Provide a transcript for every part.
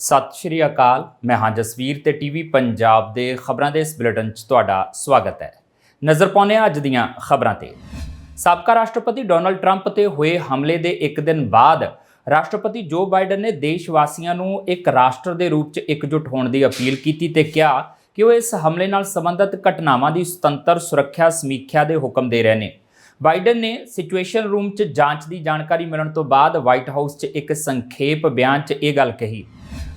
ਸਤਿ ਸ਼੍ਰੀ ਅਕਾਲ। ਮੈਂ ਹਾਂ ਜਸਵੀਰ ਤੇ ਟੀਵੀ ਪੰਜਾਬ ਦੇ ਖਬਰਾਂ ਦੇ ਇਸ ਬੁਲੇਟਿਨ 'ਚ ਤੁਹਾਡਾ ਸਵਾਗਤ ਹੈ। ਨਜ਼ਰ ਪਾਉਂਦੇ ਹਾਂ ਅੱਜ ਦੀਆਂ ਖਬਰਾਂ ਤੇ। ਸਾਬਕਾ ਰਾਸ਼ਟਰਪਤੀ ਡੋਨਲਡ ਟਰੰਪ ਤੇ ਹੋਏ ਹਮਲੇ ਦੇ ਇੱਕ ਦਿਨ ਬਾਅਦ ਰਾਸ਼ਟਰਪਤੀ ਜੋ ਬਾਈਡਨ ਨੇ ਦੇਸ਼ ਵਾਸੀਆਂ ਨੂੰ ਇੱਕ ਰਾਸ਼ਟਰ ਦੇ ਰੂਪ 'ਚ ਇਕਜੁੱਟ ਹੋਣ ਦੀ ਅਪੀਲ ਕੀਤੀ ਤੇ ਕਿਹਾ ਕਿ ਉਹ ਇਸ ਹਮਲੇ ਨਾਲ ਸੰਬੰਧਿਤ ਘਟਨਾਵਾਂ ਦੀ ਸੁਤੰਤਰ ਸੁਰੱਖਿਆ ਸਮੀਖਿਆ ਦੇ ਹੁਕਮ ਦੇ ਰਹੇ ਨੇ। ਬਾਈਡਨ ਨੇ ਸਿਚੁਏਸ਼ਨ ਰੂਮ 'ਚ ਜਾਂਚ ਦੀ ਜਾਣਕਾਰੀ ਮਿਲਣ ਤੋਂ ਬਾਅਦ ਵਾਈਟ ਹਾਊਸ 'ਚ ਇੱਕ ਸੰਖੇਪ ਬਿਆਨ 'ਚ ਇਹ ਗੱਲ ਕਹੀ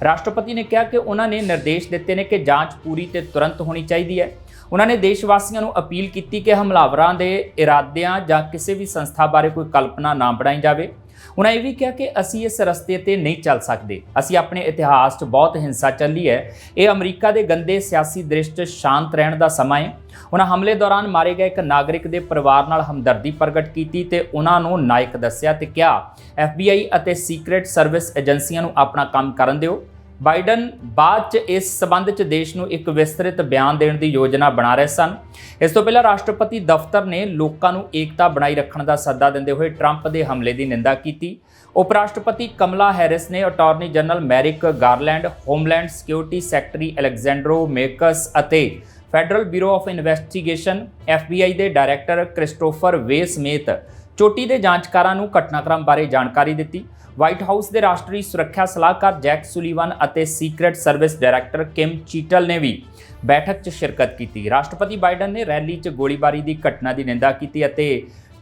ਰਾਸ਼ਟਰਪਤੀ ਨੇ ਕਿਹਾ ਕਿ ਉਹਨਾਂ ਨੇ ਨਿਰਦੇਸ਼ ਦਿੱਤੇ ਨੇ ਕਿ ਜਾਂਚ ਪੂਰੀ ਤੇ ਤੁਰੰਤ ਹੋਣੀ ਚਾਹੀਦੀ ਹੈ। ਉਹਨਾਂ ਨੇ ਦੇਸ਼ ਵਾਸੀਆਂ ਨੂੰ ਅਪੀਲ ਕੀਤੀ ਕਿ ਹਮਲਾਵਰਾਂ ਦੇ ਇਰਾਦਿਆਂ ਜਾਂ ਕਿਸੇ ਵੀ ਸੰਸਥਾ ਬਾਰੇ ਕੋਈ ਕਲਪਨਾ ਨਾ ਬਣਾਈ ਜਾਵੇ। ਉਹਨਾਂ ਇਹ ਵੀ ਕਿਹਾ ਕਿ ਅਸੀਂ ਇਸ ਰਸਤੇ ਤੇ ਨਹੀਂ ਚੱਲ ਸਕਦੇ। ਅਸੀਂ ਆਪਣੇ ਇਤਿਹਾਸ 'ਚ ਬਹੁਤ ਹਿੰਸਾ ਚੱਲੀ ਹੈ। ਇਹ ਅਮਰੀਕਾ ਦੇ ਗੰਦੇ ਸਿਆਸੀ ਦ੍ਰਿਸ਼ 'ਚ ਸ਼ਾਂਤ ਰਹਿਣ ਦਾ ਸਮਾਂ ਹੈ। ਉਹਨਾਂ ਹਮਲੇ ਦੌਰਾਨ ਮਾਰੇ ਗਏ ਇੱਕ ਨਾਗਰਿਕ ਦੇ ਪਰਿਵਾਰ ਨਾਲ ਹਮਦਰਦੀ ਪ੍ਰਗਟ ਕੀਤੀ ਤੇ ਉਹਨਾਂ ਨੂੰ ਨਾਇਕ ਦੱਸਿਆ ਤੇ ਕਿਹਾ FBI ਅਤੇ ਸੀਕ੍ਰੀਟ ਸਰਵਿਸ ਏਜੰਸੀਆਂ ਨੂੰ ਆਪਣਾ ਕੰਮ ਕਰਨ ਦਿਓ। ਬਾਈਡਨ ਬਾਅਦ ਚ ਇਸ ਸਬੰਧ ਚ ਦੇਸ਼ ਨੂੰ ਇੱਕ ਵਿਸਤ੍ਰਿਤ ਬਿਆਨ ਦੇਣ ਦੀ ਯੋਜਨਾ ਬਣਾ ਰਹੇ ਸਨ। ਇਸ ਤੋਂ ਪਹਿਲਾਂ ਰਾਸ਼ਟਰਪਤੀ ਦਫ਼ਤਰ ਨੇ ਲੋਕਾਂ ਨੂੰ ਏਕਤਾ ਬਣਾਈ ਰੱਖਣ ਦਾ ਸੱਦਾ ਦਿੰਦੇ ਹੋਏ ਟਰੰਪ ਦੇ ਹਮਲੇ ਦੀ ਨਿੰਦਾ ਕੀਤੀ। ਉਪ ਰਾਸ਼ਟਰਪਤੀ ਕਮਲਾ ਹੈਰਿਸ ਨੇ attorney general Merrick Garland, homeland security secretary Alejandro Mayorkas ਅਤੇ federal bureau of investigation FBI ਦੇ ਡਾਇਰੈਕਟਰ ਕ੍ਰਿਸਟੋਫਰ ਵੇ ਸਮੇਤ ਚੋਟੀ ਦੇ ਜਾਂਚਕਾਰਾਂ ਨੂੰ ਘਟਨਾਕ੍ਰਮ ਬਾਰੇ ਜਾਣਕਾਰੀ ਦਿੱਤੀ। ਵਾਈਟ ਹਾਊਸ ਦੇ ਰਾਸ਼ਟਰੀ ਸੁਰੱਖਿਆ ਸਲਾਹਕਾਰ ਜੈਕ ਸੁਲੀਵਨ ਅਤੇ secret service director Kim Cheatle ਨੇ ਵੀ ਬੈਠਕ 'ਚ ਸ਼ਿਰਕਤ ਕੀਤੀ। ਰਾਸ਼ਟਰਪਤੀ ਬਾਈਡਨ ਨੇ ਰੈਲੀ 'ਚ ਗੋਲੀਬਾਰੀ ਦੀ ਘਟਨਾ ਦੀ ਨਿੰਦਾ ਕੀਤੀ ਅਤੇ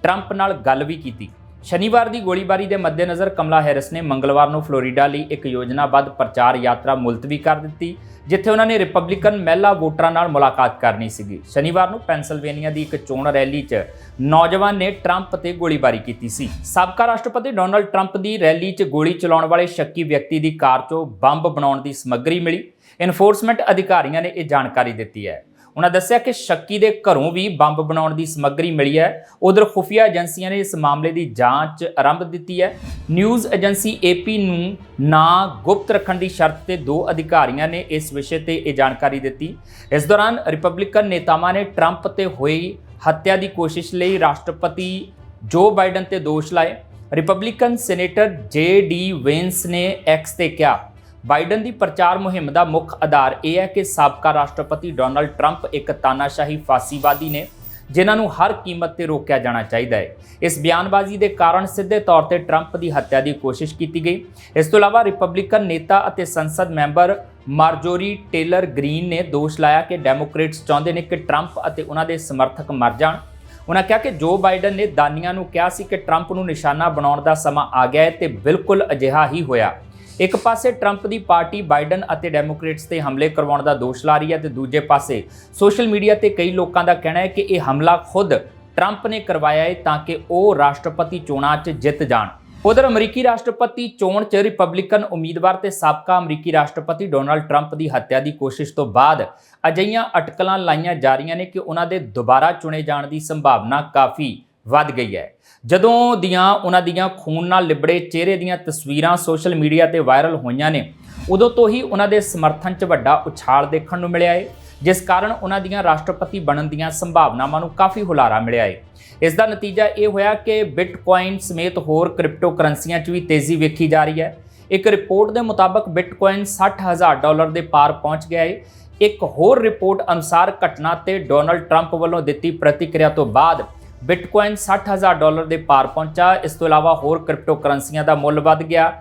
ਟਰੰਪ ਨਾਲ ਗੱਲ ਵੀ ਕੀਤੀ। ਸ਼ਨੀਵਾਰ ਦੀ ਗੋਲੀਬਾਰੀ ਦੇ ਮੱਦੇਨਜ਼ਰ ਕਮਲਾ ਹੈਰਿਸ ਨੇ ਮੰਗਲਵਾਰ ਨੂੰ ਫਲੋਰੀਡਾ ਲਈ ਇੱਕ ਯੋਜਨਾਬੱਧ ਪ੍ਰਚਾਰ ਯਾਤਰਾ ਮੁਲਤਵੀ ਕਰ ਦਿੱਤੀ, ਜਿੱਥੇ ਉਹਨਾਂ ਨੇ ਰਿਪਬਲਿਕਨ ਮਹਿਲਾ ਵੋਟਰਾਂ ਨਾਲ ਮੁਲਾਕਾਤ ਕਰਨੀ ਸੀਗੀ। ਸ਼ਨੀਵਾਰ ਨੂੰ ਪੈਨਸਲਵੇਨੀਆ ਦੀ ਇੱਕ ਚੋਣ ਰੈਲੀ 'ਚ ਨੌਜਵਾਨ ਨੇ ਟਰੰਪ ਤੇ ਗੋਲੀਬਾਰੀ ਕੀਤੀ ਸੀ। ਸਾਬਕਾ ਰਾਸ਼ਟਰਪਤੀ ਡੋਨਲਡ ਟਰੰਪ ਦੀ ਰੈਲੀ 'ਚ ਗੋਲੀ ਚਲਾਉਣ ਵਾਲੇ ਸ਼ੱਕੀ ਵਿਅਕਤੀ ਦੀ ਕਾਰ 'ਚੋਂ ਬੰਬ ਬਣਾਉਣ ਦੀ ਸਮੱਗਰੀ ਮਿਲੀ। ਐਨਫੋਰਸਮੈਂਟ ਅਧਿਕਾਰੀਆਂ ਨੇ ਇਹ ਜਾਣਕਾਰੀ ਦਿੱਤੀ ਹੈ। ਉਹਨਾਂ ਦੱਸਿਆ ਕਿ ਸ਼ੱਕੀ ਦੇ ਘਰੋਂ ਵੀ ਬੰਬ ਬਣਾਉਣ ਦੀ ਸਮੱਗਰੀ ਮਿਲੀ ਹੈ। ਉਧਰ ਖੁਫੀਆ ਏਜੰਸੀਆਂ ਨੇ ਇਸ ਮਾਮਲੇ ਦੀ ਜਾਂਚ ਆਰੰਭ ਦਿੱਤੀ ਹੈ। ਨਿਊਜ਼ ਏਜੰਸੀ ਏਪੀ ਨੂੰ ਨਾ ਗੁਪਤ ਰੱਖਣ ਦੀ ਸ਼ਰਤ ਤੇ ਦੋ ਅਧਿਕਾਰੀਆਂ ਨੇ ਇਸ ਵਿਸ਼ੇ ਤੇ ਇਹ ਜਾਣਕਾਰੀ ਦਿੱਤੀ। ਇਸ ਦੌਰਾਨ ਰਿਪਬਲਿਕਨ ਨੇਤਾਵਾਂ ਨੇ ਟਰੰਪ ਤੇ ਹੋਈ ਹੱਤਿਆ ਦੀ ਕੋਸ਼ਿਸ਼ ਲਈ ਰਾਸ਼ਟਰਪਤੀ ਜੋ ਬਾਈਡਨ ਤੇ ਦੋਸ਼ ਲਾਏ। Republican senator J D Vance ਨੇ ਐਕਸ ਤੇ ਕਿਹਾ ਬਾਈਡਨ ਦੀ ਪ੍ਰਚਾਰ ਮੁਹਿੰਮ ਦਾ ਮੁੱਖ ਆਧਾਰ ਇਹ ਹੈ ਕਿ ਸਾਬਕਾ ਰਾਸ਼ਟਰਪਤੀ ਡੋਨਲਡ ਟਰੰਪ ਇੱਕ ਤਾਨਾਸ਼ਾਹੀ ਫਾਸੀਵਾਦੀ ਨੇ, ਜਿਨ੍ਹਾਂ ਨੂੰ ਹਰ ਕੀਮਤ ਤੇ ਰੋਕਿਆ ਜਾਣਾ ਚਾਹੀਦਾ ਹੈ। ਇਸ ਬਿਆਨਬਾਜ਼ੀ ਦੇ ਕਾਰਨ ਸਿੱਧੇ ਤੌਰ ਤੇ ਟਰੰਪ ਦੀ ਹੱਤਿਆ ਦੀ ਕੋਸ਼ਿਸ਼ ਕੀਤੀ ਗਈ। ਇਸ ਤੋਂ ਇਲਾਵਾ ਰਿਪਬਲਿਕਨ ਨੇਤਾ ਅਤੇ ਸੰਸਦ ਮੈਂਬਰ ਮਾਰਜੋਰੀ ਟੇਲਰ ਗ੍ਰੀਨ ਨੇ ਦੋਸ਼ ਲਾਇਆ ਕਿ ਡੈਮੋਕ੍ਰੇਟਸ ਚਾਹੁੰਦੇ ਨੇ ਕਿ ਟਰੰਪ ਅਤੇ ਉਹਨਾਂ ਦੇ ਸਮਰਥਕ ਮਰ ਜਾਣ। ਉਹਨਾਂ ਕਿਹਾ ਕਿ ਜੋ ਬਾਈਡਨ ਨੇ ਦਾਨੀਆਂ ਨੂੰ ਕਿਹਾ ਸੀ ਕਿ ਟਰੰਪ ਨੂੰ ਨਿਸ਼ਾਨਾ ਬਣਾਉਣ ਦਾ ਸਮਾਂ ਆ ਗਿਆ ਹੈ ਤੇ ਬਿਲਕੁਲ ਅਜਿਹਾ ਹੀ ਹੋਇਆ। ਇੱਕ ਪਾਸੇ ਟਰੰਪ ਦੀ ਪਾਰਟੀ ਬਾਈਡਨ ਅਤੇ ਡੈਮੋਕ੍ਰੇਟਸ ਤੇ ਹਮਲੇ ਕਰਵਾਉਣ ਦਾ ਦੋਸ਼ ਲਾ ਰਹੀ ਹੈ ਤੇ ਦੂਜੇ ਪਾਸੇ ਸੋਸ਼ਲ ਮੀਡੀਆ ਤੇ ਕਈ ਲੋਕਾਂ ਦਾ ਕਹਿਣਾ ਹੈ ਕਿ ਇਹ ਹਮਲਾ ਖੁਦ ਟਰੰਪ ਨੇ ਕਰਵਾਇਆ ਹੈ ਤਾਂ ਕਿ ਉਹ ਰਾਸ਼ਟਰਪਤੀ ਚੋਣਾਂ 'ਚ ਜਿੱਤ ਜਾਣ। ਉਧਰ ਅਮਰੀਕੀ ਰਾਸ਼ਟਰਪਤੀ ਚੋਣ 'ਚ ਰਿਪਬਲਿਕਨ ਉਮੀਦਵਾਰ ਤੇ ਸਾਬਕਾ ਅਮਰੀਕੀ ਰਾਸ਼ਟਰਪਤੀ ਡੋਨਾਲਡ ਟਰੰਪ ਦੀ ਹੱਤਿਆ ਦੀ ਕੋਸ਼ਿਸ਼ ਤੋਂ ਬਾਅਦ ਅਜਈਆਂ ਅਟਕਲਾਂ ਲਾਈਆਂ ਜਾ ਰਹੀਆਂ ਨੇ ਕਿ ਉਹਨਾਂ ਦੇ ਦੁਬਾਰਾ ਚੁਣੇ ਜਾਣ ਦੀ ਸੰਭਾਵਨਾ ਕਾਫੀ ਵੱਧ ਗਈ ਹੈ। ਜਦੋਂ ਦੀਆਂ ਉਹਨਾਂ ਦੀਆਂ ਖੂਨ ਨਾਲ ਲਿਬੜੇ ਚਿਹਰੇ ਦੀਆਂ ਤਸਵੀਰਾਂ ਸੋਸ਼ਲ ਮੀਡੀਆ ਤੇ ਵਾਇਰਲ ਹੋਈਆਂ ਨੇ, ਉਦੋਂ ਤੋਂ ਹੀ ਉਹਨਾਂ ਦੇ ਸਮਰਥਨ 'ਚ ਵੱਡਾ ਉਛਾਲ ਦੇਖਣ ਨੂੰ ਮਿਲਿਆ ਹੈ ਜਿਸ ਕਾਰਨ ਉਹਨਾਂ ਦੀਆਂ ਰਾਸ਼ਟਰਪਤੀ ਬਣਨ ਦੀਆਂ ਸੰਭਾਵਨਾਵਾਂ ਨੂੰ ਕਾਫੀ ਹੁਲਾਰਾ ਮਿਲਿਆ ਹੈ ਇਸ ਦਾ ਨਤੀਜਾ ਇਹ ਹੋਇਆ ਕਿ ਬਿਟਕੋਇਨ ਸਮੇਤ ਹੋਰ ਕ੍ਰਿਪਟੋ ਕਰੰਸੀਆਂ 'ਚ ਵੀ ਤੇਜ਼ੀ ਵੇਖੀ ਜਾ ਰਹੀ ਹੈ। ਇੱਕ ਰਿਪੋਰਟ ਦੇ ਮੁਤਾਬਕ ਬਿਟਕੋਇਨ 60000 ਡਾਲਰ ਦੇ ਪਾਰ ਪਹੁੰਚ ਗਿਆ ਹੈ ਇੱਕ ਹੋਰ ਰਿਪੋਰਟ ਅਨੁਸਾਰ ਘਟਨਾ ਤੇ ਡੋਨਲਡ ਟਰੰਪ ਵੱਲੋਂ ਦਿੱਤੀ ਪ੍ਰਤੀਕਿਰਿਆ ਤੋਂ ਬਾਅਦ ਬਿਟਕੋਇਨ 60000 ਡਾਲਰ ਦੇ ਪਾਰ ਪਹੁੰਚਾ। ਇਸ ਤੋਂ ਇਲਾਵਾ ਹੋਰ ਕ੍ਰਿਪਟੋ ਕਰੰਸੀਆਂ ਦਾ ਮੁੱਲ ਵੱਧ ਗਿਆ।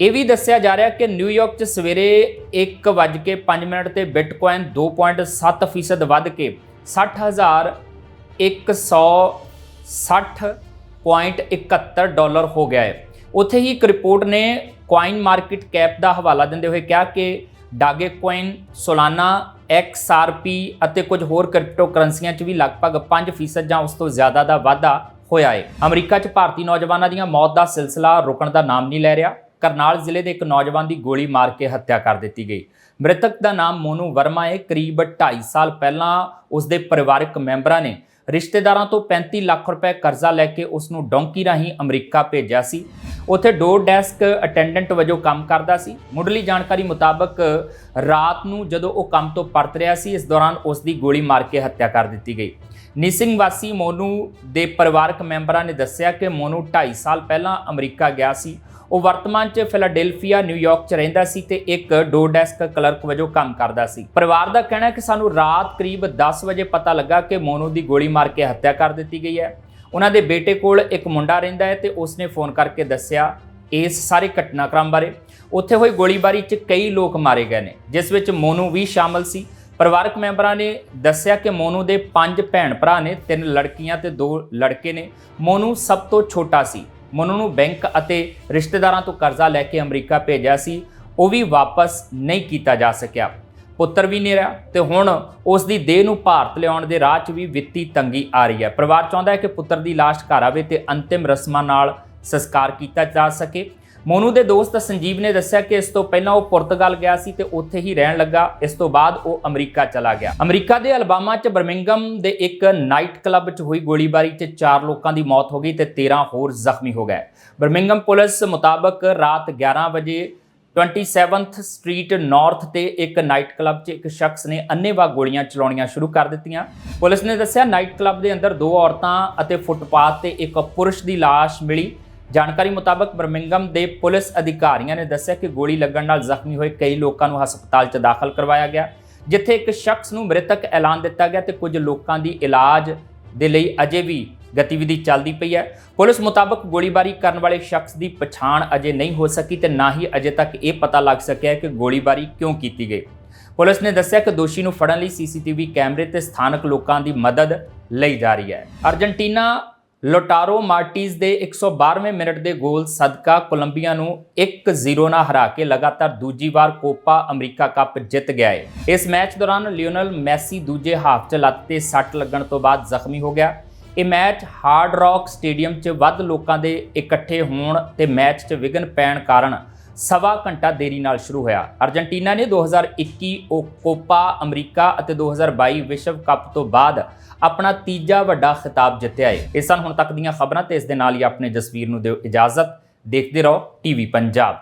ਇਹ ਵੀ ਦੱਸਿਆ ਜਾ ਰਿਹਾ ਕਿ ਨਿਊਯਾਰਕ 'ਚ ਸਵੇਰੇ 1:05 ਮਿੰਟ ਤੇ ਬਿਟਕੋਇਨ 2.7% ਵੱਧ ਕੇ 60160.71 ਡਾਲਰ ਹੋ ਗਿਆ ਹੈ। ਉੱਥੇ ਹੀ ਇੱਕ ਰਿਪੋਰਟ ਨੇ ਕੁਆਇਨ ਮਾਰਕੀਟ ਕੈਪ ਦਾ ਹਵਾਲਾ ਦਿੰਦੇ ਹੋਏ ਕਿਹਾ ਕਿ ਡਾਗੇ ਕੁਆਇਨ ਸੋਲਾਨਾ XRP ਅਤੇ ਕੁਝ ਹੋਰ ਕ੍ਰਿਪਟੋ ਕਰੰਸੀਆਂ 'ਚ ਵੀ ਲਗਭਗ 5% ਜਾਂ ਉਸ ਤੋਂ ਜ਼ਿਆਦਾ ਦਾ ਵਾਧਾ ਹੋਇਆ ਹੈ। ਅਮਰੀਕਾ 'ਚ ਭਾਰਤੀ ਨੌਜਵਾਨਾਂ ਦੀਆਂ ਮੌਤ ਦਾ ਸਿਲਸਿਲਾ ਰੁਕਣ ਦਾ ਨਾਮ ਨਹੀਂ ਲੈ ਰਿਹਾ। ਕਰਨਾਲ ਜ਼ਿਲ੍ਹੇ ਦੇ ਇੱਕ ਨੌਜਵਾਨ ਦੀ ਗੋਲੀ ਮਾਰ ਕੇ ਹੱਤਿਆ ਕਰ ਦਿੱਤੀ ਗਈ। ਮ੍ਰਿਤਕ ਦਾ ਨਾਮ ਮੋਨੂ ਵਰਮਾ ਹੈ। ਕਰੀਬ 2.5 ਸਾਲ ਪਹਿਲਾਂ ਉਸ ਦੇ ਪਰਿਵਾਰਕ ਮੈਂਬਰਾਂ ਨੇ ਰਿਸ਼ਤੇਦਾਰਾਂ ਤੋਂ 35 ਲੱਖ ਰੁਪਏ ਕਰਜ਼ਾ ਲੈ ਕੇ ਉਸ ਨੂੰ ਡੋਂਕੀ ਰਾਹੀਂ ਅਮਰੀਕਾ ਭੇਜਿਆ ਸੀ। ਉੱਥੇ ਡੋਰ ਡੈਸਕ ਅਟੈਂਡੈਂਟ ਵਜੋਂ ਕੰਮ ਕਰਦਾ ਸੀ। ਮੁੱਢਲੀ ਜਾਣਕਾਰੀ ਮੁਤਾਬਕ, ਰਾਤ ਨੂੰ ਜਦੋਂ ਉਹ ਕੰਮ ਤੋਂ ਪਰਤ ਰਿਹਾ ਸੀ, ਇਸ ਦੌਰਾਨ ਉਸ ਦੀ ਗੋਲੀ ਮਾਰ ਕੇ ਹੱਤਿਆ ਕਰ ਦਿੱਤੀ ਗਈ। ਨਿਸਿੰਗ ਵਾਸੀ ਮੋਨੂ ਦੇ ਪਰਿਵਾਰਕ ਮੈਂਬਰਾਂ ਨੇ ਦੱਸਿਆ ਕਿ ਮੋਨੂ 2.5 ਸਾਲ ਪਹਿਲਾਂ ਅਮਰੀਕਾ ਗਿਆ ਸੀ। ਉਹ ਵਰਤਮਾਨ 'ਚ ਫਿਲਾਡੈਲਫੀਆ ਨਿਊਯਾਰਕ 'ਚ ਰਹਿੰਦਾ ਸੀ ਤੇ ਇੱਕ ਡੋਰ ਡੈਸਕ ਕਲਰਕ ਵਜੋਂ ਕੰਮ ਕਰਦਾ ਸੀ। ਪਰਿਵਾਰ ਦਾ ਕਹਿਣਾ ਹੈ ਕਿ ਸਾਨੂੰ ਰਾਤ ਕਰੀਬ 10 ਵਜੇ ਪਤਾ ਲੱਗਾ ਕਿ ਮੋਨੂ ਦੀ ਗੋਲੀ ਮਾਰ ਕੇ ਹੱਤਿਆ ਕਰ ਦਿੱਤੀ ਗਈ ਹੈ। ਉਹਨਾਂ ਦੇ ਬੇਟੇ ਕੋਲ ਇੱਕ ਮੁੰਡਾ ਰਹਿੰਦਾ ਹੈ ਤੇ ਉਸਨੇ ਫੋਨ ਕਰਕੇ ਦੱਸਿਆ ਇਸ ਸਾਰੇ ਘਟਨਾਕ੍ਰਮ ਬਾਰੇ। ਉੱਥੇ ਹੋਈ ਗੋਲੀਬਾਰੀ 'ਚ ਕਈ ਲੋਕ ਮਾਰੇ ਗਏ ਨੇ, ਜਿਸ ਵਿੱਚ ਮੋਨੂ ਵੀ ਸ਼ਾਮਲ ਸੀ। ਪਰਿਵਾਰਕ ਮੈਂਬਰਾਂ ਨੇ ਦੱਸਿਆ ਕਿ ਮੋਨੂ ਦੇ ਪੰਜ ਭੈਣ ਭਰਾ ਨੇ, ਤਿੰਨ ਲੜਕੀਆਂ ਤੇ ਦੋ ਲੜਕੇ ਨੇ। ਮੋਨੂ ਸਭ ਤੋਂ ਛੋਟਾ ਸੀ। ਮੋਨੂ ਨੂੰ ਬੈਂਕ ਅਤੇ ਰਿਸ਼ਤੇਦਾਰਾਂ ਤੋਂ ਕਰਜ਼ਾ ਲੈ ਕੇ ਅਮਰੀਕਾ ਭੇਜਿਆ ਸੀ। ਉਹ ਵੀ ਵਾਪਸ ਨਹੀਂ ਕੀਤਾ ਜਾ ਸਕਿਆ। ਪੁੱਤਰ ਵੀ ਨਹੀਂ ਰਿਹਾ ਤੇ ਹੁਣ ਉਸ ਦੀ ਦੇਹ ਨੂੰ ਭਾਰਤ ਲਿਆਉਣ ਦੇ ਰਾਹ 'ਚ ਵੀ ਵਿੱਤੀ ਤੰਗੀ ਆ ਰਹੀ ਹੈ। ਪਰਿਵਾਰ ਚਾਹੁੰਦਾ ਹੈ ਕਿ ਪੁੱਤਰ ਦੀ ਲਾਸ਼ ਘਰ ਆਵੇ ਤੇ ਅੰਤਿਮ ਰਸਮਾਂ ਨਾਲ ਸੰਸਕਾਰ ਕੀਤਾ ਜਾ ਸਕੇ। ਮੋਨੂ ਦੇ ਦੋਸਤ ਸੰਜੀਵ ਨੇ ਦੱਸਿਆ ਕਿ ਇਸ ਤੋਂ ਪਹਿਲਾਂ ਉਹ ਪੁਰਤਗਾਲ ਗਿਆ ਸੀ ਤੇ ਉੱਥੇ ਹੀ ਰਹਿਣ ਲੱਗਾ। ਇਸ ਤੋਂ ਬਾਅਦ ਉਹ ਅਮਰੀਕਾ ਚਲਾ ਗਿਆ। ਅਮਰੀਕਾ ਦੇ ਅਲਬਾਮਾ 'ਚ ਬਰਮਿੰਗਮ ਦੇ ਇੱਕ ਨਾਈਟ ਕਲੱਬ 'ਚ ਹੋਈ ਗੋਲੀਬਾਰੀ 'ਚ 4 ਲੋਕਾਂ ਦੀ ਮੌਤ ਹੋ ਗਈ ਤੇ 13 ਹੋਰ ਜ਼ਖਮੀ ਹੋ ਗਏ। ਬਰਮਿੰਗਮ ਪੁਲਿਸ ਮੁਤਾਬਕ ਰਾਤ 11 ਵਜੇ 27th ਸਟਰੀਟ ਨਾਰਥ ਤੇ ਇੱਕ ਨਾਈਟ ਕਲੱਬ 'ਚ ਇੱਕ ਸ਼ਖਸ ਨੇ ਅੰਨ੍ਹੇਵਾਹ ਗੋਲੀਆਂ ਚਲਾਉਣੀਆਂ ਸ਼ੁਰੂ ਕਰ ਦਿੱਤੀਆਂ। ਪੁਲਿਸ ਨੇ ਦੱਸਿਆ ਨਾਈਟ ਕਲੱਬ ਦੇ ਅੰਦਰ ਦੋ ਔਰਤਾਂ ਅਤੇ ਫੁੱਟਪਾਥ ਤੇ ਇੱਕ ਪੁਰਸ਼ ਦੀ ਲਾਸ਼ ਮਿਲੀ। ਜਾਣਕਾਰੀ ਮੁਤਾਬਕ ਬਰਮਿੰਗਮ ਦੇ ਪੁਲਿਸ ਅਧਿਕਾਰੀਆਂ ਨੇ ਦੱਸਿਆ ਕਿ ਗੋਲੀ ਲੱਗਣ ਨਾਲ ਜ਼ਖਮੀ ਹੋਏ ਕਈ ਲੋਕਾਂ ਨੂੰ ਹਸਪਤਾਲ 'ਚ ਦਾਖਲ ਕਰਵਾਇਆ ਗਿਆ, ਜਿੱਥੇ ਇੱਕ ਸ਼ਖਸ ਨੂੰ ਮ੍ਰਿਤਕ ਐਲਾਨ ਦਿੱਤਾ ਗਿਆ ਤੇ ਕੁਝ ਲੋਕਾਂ ਦੀ ਇਲਾਜ ਦੇ ਲਈ ਅਜੇ ਵੀ ਗਤੀਵਿਧੀ ਚੱਲਦੀ ਪਈ ਹੈ। ਪੁਲਿਸ ਮੁਤਾਬਕ ਗੋਲੀਬਾਰੀ ਕਰਨ ਵਾਲੇ ਸ਼ਖਸ ਦੀ ਪਛਾਣ ਅਜੇ ਨਹੀਂ ਹੋ ਸਕੀ ਤੇ ਨਾ ਹੀ ਅਜੇ ਤੱਕ ਇਹ ਪਤਾ ਲੱਗ ਸਕਿਆ ਕਿ ਗੋਲੀਬਾਰੀ ਕਿਉਂ ਕੀਤੀ ਗਈ। ਪੁਲਿਸ ਨੇ ਦੱਸਿਆ ਕਿ ਦੋਸ਼ੀ ਨੂੰ ਫੜਨ ਲਈ ਸੀਸੀਟੀਵੀ ਕੈਮਰੇ ਤੇ ਸਥਾਨਕ ਲੋਕਾਂ ਦੀ ਮਦਦ ਲਈ ਜਾ ਰਹੀ ਹੈ। ਅਰਜنٹੀਨਾ ਲੋਟਾਰੋ ਮਾਰਟੀਜ਼ ਦੇ 112ਵੇਂ ਮਿੰਟ ਦੇ ਗੋਲ ਸਦਕਾ ਕੋਲੰਬੀਆ ਨੂੰ 1-0 ਨਾਲ ਹਰਾ ਕੇ ਲਗਾਤਾਰ ਦੂਜੀ ਵਾਰ ਕੋਪਾ ਅਮਰੀਕਾ ਕੱਪ ਜਿੱਤ ਗਿਆ ਹੈ। ਇਸ ਮੈਚ ਦੌਰਾਨ ਲਿਓਨਲ ਮੈਸੀ ਦੂਜੇ ਹਾਫ 'ਚ ਲੱਤ ਤੇ ਸੱਟ ਲੱਗਣ ਤੋਂ ਬਾਅਦ ਜ਼ਖਮੀ ਹੋ ਗਿਆ। ਇਹ ਮੈਚ ਹਾਰਡ ਰੌਕ ਸਟੇਡੀਅਮ 'ਚ ਵੱਧ ਲੋਕਾਂ ਦੇ ਇਕੱਠੇ ਹੋਣ ਤੇ ਮੈਚ 'ਚ ਵਿਘਨ ਪੈਣ ਕਾਰਨ ਸਵਾ ਘੰਟਾ ਦੇਰੀ ਨਾਲ ਸ਼ੁਰੂ ਹੋਇਆ। ਅਰਜنٹੀਨਾ ਨੇ 2021 ਉਹ ਕੋਪਾ, ਅਮਰੀਕਾ ਅਤੇ 2022 ਵਿਸ਼ਵ ਕੱਪ ਤੋਂ ਬਾਅਦ ਆਪਣਾ ਤੀਜਾ ਵੱਡਾ ਖਿਤਾਬ ਜਿੱਤਿਆ ਹੈ ਇਸ ਸਨ ਹੁਣ ਤੱਕ ਦੀਆਂ ਖਬਰਾਂ ਤੇ ਇਸ ਦੇ ਨਾਲ ਹੀ ਆਪਣੇ ਜਸਵੀਰ ਨੂੰ ਦਿਓ ਇਜਾਜ਼ਤ। ਦੇਖਦੇ ਰਹੋ ਟੀਵੀ ਪੰਜਾਬ।